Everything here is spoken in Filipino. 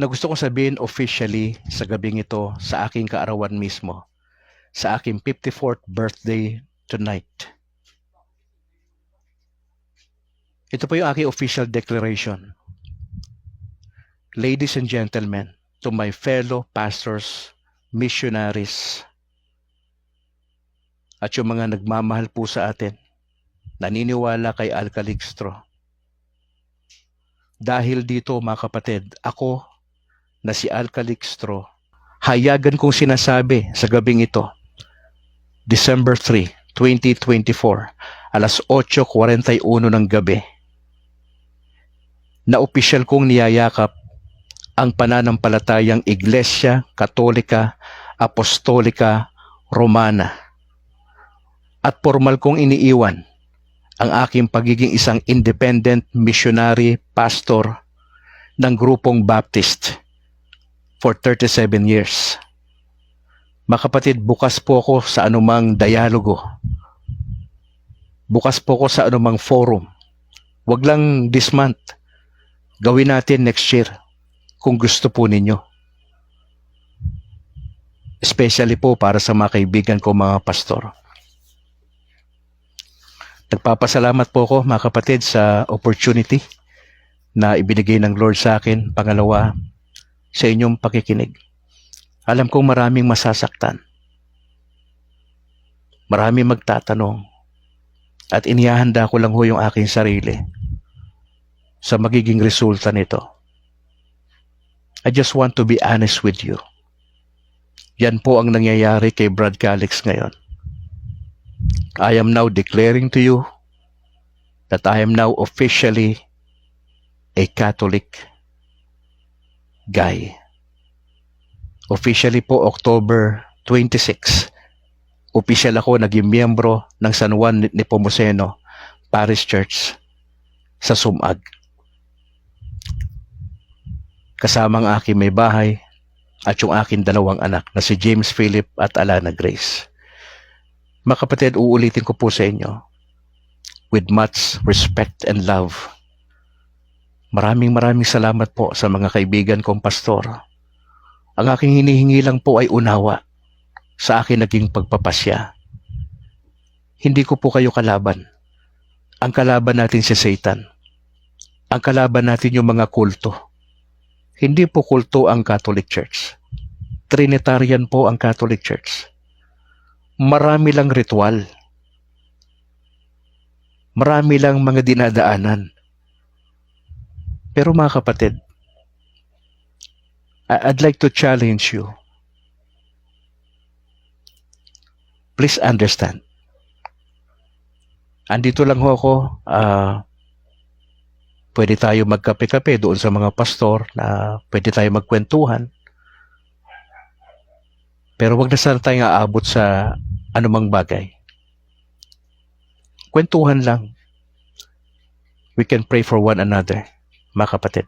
na gusto kong sabihin officially sa gabing ito sa aking kaarawan mismo, sa aking 54th birthday tonight. Ito po yung aking official declaration. Ladies and gentlemen, to my fellow pastors, missionaries, at yung mga nagmamahal po sa atin, naniniwala kay Al Calixto. Dahil dito mga kapatid, ako na si Al Calixto, hayagan kong sinasabi sa gabing ito, December 3, 2024, alas 8.41 ng gabi, na opisyal kong niyayakap ang pananampalatayang Iglesia Katolika Apostolika Romana. At formal kong iniiwan ang aking pagiging isang independent missionary pastor ng grupong Baptist for 37 years. Makapatid, bukas po ako sa anumang dialogo. Bukas po ako sa anumang forum. Wag lang this month. Gawin natin next year kung gusto po ninyo. Especially po para sa mga kaibigan ko mga pastor. Nagpapasalamat po ako mga kapatid sa opportunity na ibinigay ng Lord sa akin. Pangalawa, sa inyong pakikinig. Alam kong maraming masasaktan. Maraming magtatanong. At inihahanda ko lang ho yung aking sarili sa magiging resulta nito. I just want to be honest with you. Yan po ang nangyayari kay Brad Calix ngayon. I am now declaring to you that I am now officially a Catholic guy. Officially po October 26, official ako naging miyembro ng San Juan Nepomuceno Parish Church sa Sumag. Kasama ang aking may bahay at yung aking dalawang anak na si James Philip at Alana Grace. Mga kapatid, uulitin ko po sa inyo with much respect and love. Maraming maraming salamat po sa mga kaibigan kong pastor. Ang aking hinihingi lang po ay unawa sa akin naging pagpapasya. Hindi ko po kayo kalaban. Ang kalaban natin si Satan. Ang kalaban natin yung mga kulto. Hindi po kulto ang Catholic Church. Trinitarian po ang Catholic Church marami lang ritual. Marami lang mga dinadaanan. Pero mga kapatid, I'd like to challenge you. Please understand. Andito lang ho ako, ah, pwede tayo magkape-kape doon sa mga pastor na pwede tayo magkwentuhan. Pero wag na sana tayong aabot sa anumang bagay. Kwentuhan lang. We can pray for one another, มากกว่าประเต็น